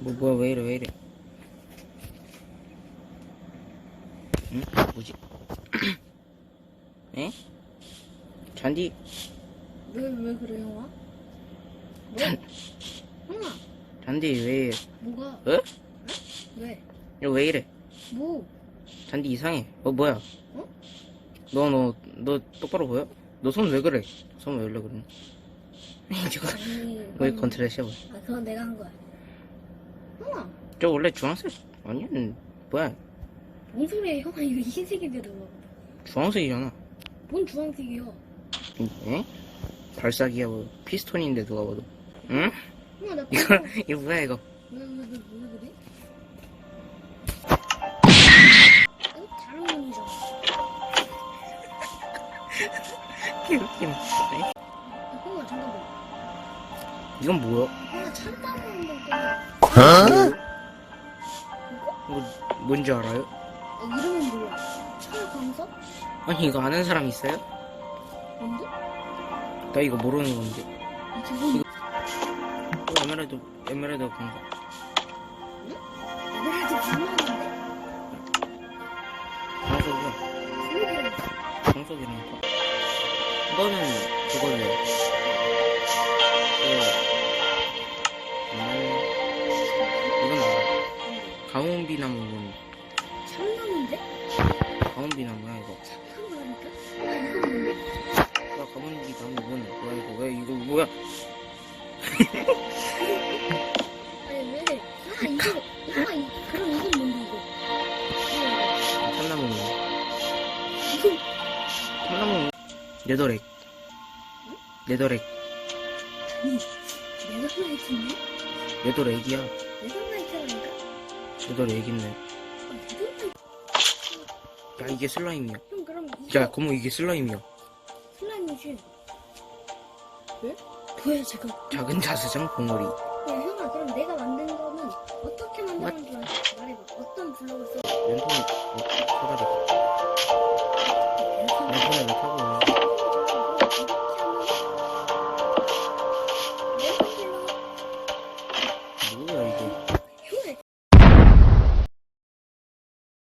뭐 뭐야 왜 이래 왜 이래 응? 뭐지? 에? 잔디 왜, 왜 그래, 형아? 잔, 형아, 잔디 왜 뭐가? 어? 왜? 이거 왜 이래 뭐? 잔디 이상해 어 뭐야 어? 너 너 너 똑바로 보여? 너 손 왜 그래? 손 왜 이래 그래? 아니, 왜 컨트롤 씌워 아, 그건 내가 한 거야. 형아, 저 원래 주황색 아니야 뭐야 뭔 소리야, 형아. 이거 흰색인데도. 주황색이잖아 뭔 주황색이야? 에? 발사기야 뭐 피스톤인데 누가 봐도 응? 형아, 나 이거 이거 뭐야 이거 왜, 왜, 왜, 왜 그래? 어? 다른 분이잖아. 개웃김 에? 아, 형아, 잠깐만. 이건 뭐야? 꺼내. 이거 뭔지 알아요? 아, 이름은 뭐야? 철광석? 아니 이거 아는 사람 있어요? 뭔데? 나 이거 모르는 건데 저거 이거 에메랄드 에메랄드 광석 에메랄드 불나는데? 광석이야 소리를 광석이라니까 이거는 그걸로 가온비나무는 참나무인데? 가온비나무야 이거 참나무라니까? 나 가온비나무는 뭐야 이거 왜 이거 뭐야 아니 왜? 아 이거 아 이, 그럼 이건 뭔데 이거? 참나무 참나무 네더렉 네더렉 아니 네덜라이트네? 네더렉이야 네덜라이트라니까? 아 네덜라이트 야 이게 슬라임이야 형 그럼 이거 야 고모 이게 슬라임이야 슬라임이지? 왜? 뭐야 지금? 작은 자수정 봉오리 야 형아 그럼 내가 만든 거는 어떻게 알지? 말해봐 어떤 블럭을 써? 왼손에